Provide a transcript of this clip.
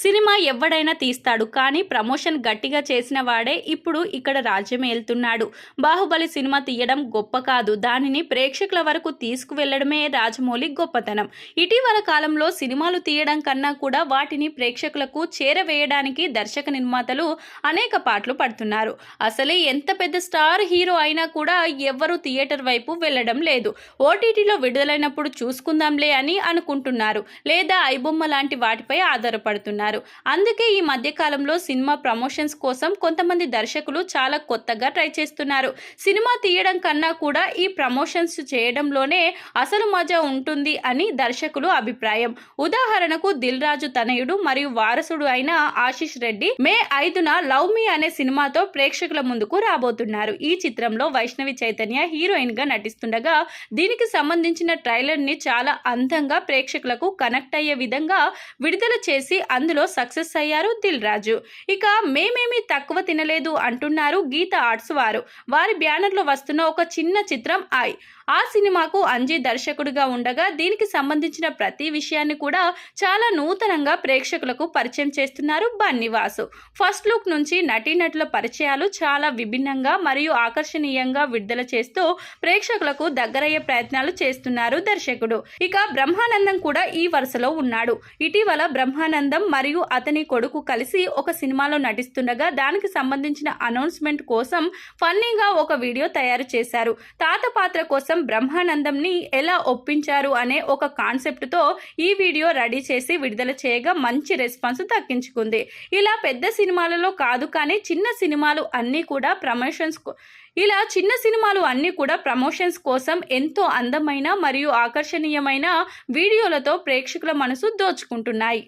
Cinema ఎవడైనా తీస్తాడు కానీ ప్రమోషన్ గట్టిగా చేసిన వాడే ఇప్పుడు ఇక్కడ రాజ్యం వెళ్తున్నాడు బాహుబలి సినిమా తీయడం గొప్ప కాదు. దానిని ప్రేక్షకుల వరకు తీసుకువెళ్ళడమే రాజమౌళి గొప్పతనం. ఇటీవల కాలంలో సినిమాలు తీయడం కన్నా కూడా వాటిని ప్రేక్షకులకు చేరవేయడానికి దర్శక నిర్మాతలు అనేక పాటలు పడుతున్నారు. అసలే ఎంత పెద్ద స్టార్ హీరో అయినా కూడా ఎవ్వరూ థియేటర్ వైపు వెళ్ళడం లేదు. ఓటీటీలో విడుదలైనప్పుడు చూసుకుందాంలే అని అనుకుంటున్నారు. లేదా ఐబొమ్మ లాంటి వాటిపై ఆధారపడుతున్నారు. అందుకే ఈ మధ్యకాలంలో సినిమా ప్రమోషన్స్ కోసం కొంతమంది దర్శకులు చాలా కొత్తగా ట్రై చేస్తున్నారు. సినిమా తీయడం కన్నా కూడా ఈ ప్రమోషన్స్ చేయడంలోనే అసలు మజా ఉంటుంది అని దర్శకులు అభిప్రాయం. ఉదాహరణకు దిల్ రాజు తనయుడు మరియు వారసుడు అయిన ఆశిష్ రెడ్డి మే ఐదున లవ్ మీ అనే సినిమాతో ప్రేక్షకుల ముందుకు రాబోతున్నారు. ఈ చిత్రంలో వైష్ణవి చైతన్య హీరోయిన్గా నటిస్తుండగా దీనికి సంబంధించిన ట్రైలర్ని చాలా అందంగా ప్రేక్షకులకు కనెక్ట్ అయ్యే విధంగా విడుదల చేసి అందులో సక్సెస్ అయ్యారు దిల్ రాజు. ఇక మేమేమి తక్కువ తినలేదు అంటున్నారు గీత ఆర్ట్స్ వారు. వారి బ్యానర్లో వస్తున్న ఒక చిన్న చిత్రం ఐ. ఆ సినిమాకు అంజీ దర్శకుడిగా ఉండగా దీనికి సంబంధించిన ప్రతి విషయాన్ని కూడా చాలా నూతనంగా ప్రేక్షకులకు పరిచయం చేస్తున్నారు బన్నివాసు. ఫస్ట్ లుక్ నుంచి నటీనటుల పరిచయాలు చాలా విభిన్నంగా మరియు ఆకర్షణీయంగా విడుదల చేస్తూ ప్రేక్షకులకు దగ్గరయ్యే ప్రయత్నాలు చేస్తున్నారు దర్శకుడు. ఇక బ్రహ్మానందం కూడా ఈ వరుసలో ఉన్నాడు. ఇటీవల బ్రహ్మానందం మరియు మరియు అతని కొడుకు కలిసి ఒక సినిమాలో నటిస్తుండగా దానికి సంబంధించిన అనౌన్స్మెంట్ కోసం ఫన్నీగా ఒక వీడియో తయారు చేశారు. తాత పాత్ర కోసం బ్రహ్మానందంని ఎలా ఒప్పించారు అనే ఒక కాన్సెప్ట్తో ఈ వీడియో రెడీ చేసి విడుదల చేయగా మంచి రెస్పాన్స్ దక్కించుకుంది. ఇలా పెద్ద సినిమాలలో కాదు కానీ చిన్న సినిమాలు అన్నీ కూడా ప్రమోషన్స్ ఇలా చిన్న సినిమాలు అన్నీ కూడా ప్రమోషన్స్ కోసం ఎంతో అందమైన మరియు ఆకర్షణీయమైన వీడియోలతో ప్రేక్షకుల మనసు దోచుకుంటున్నాయి.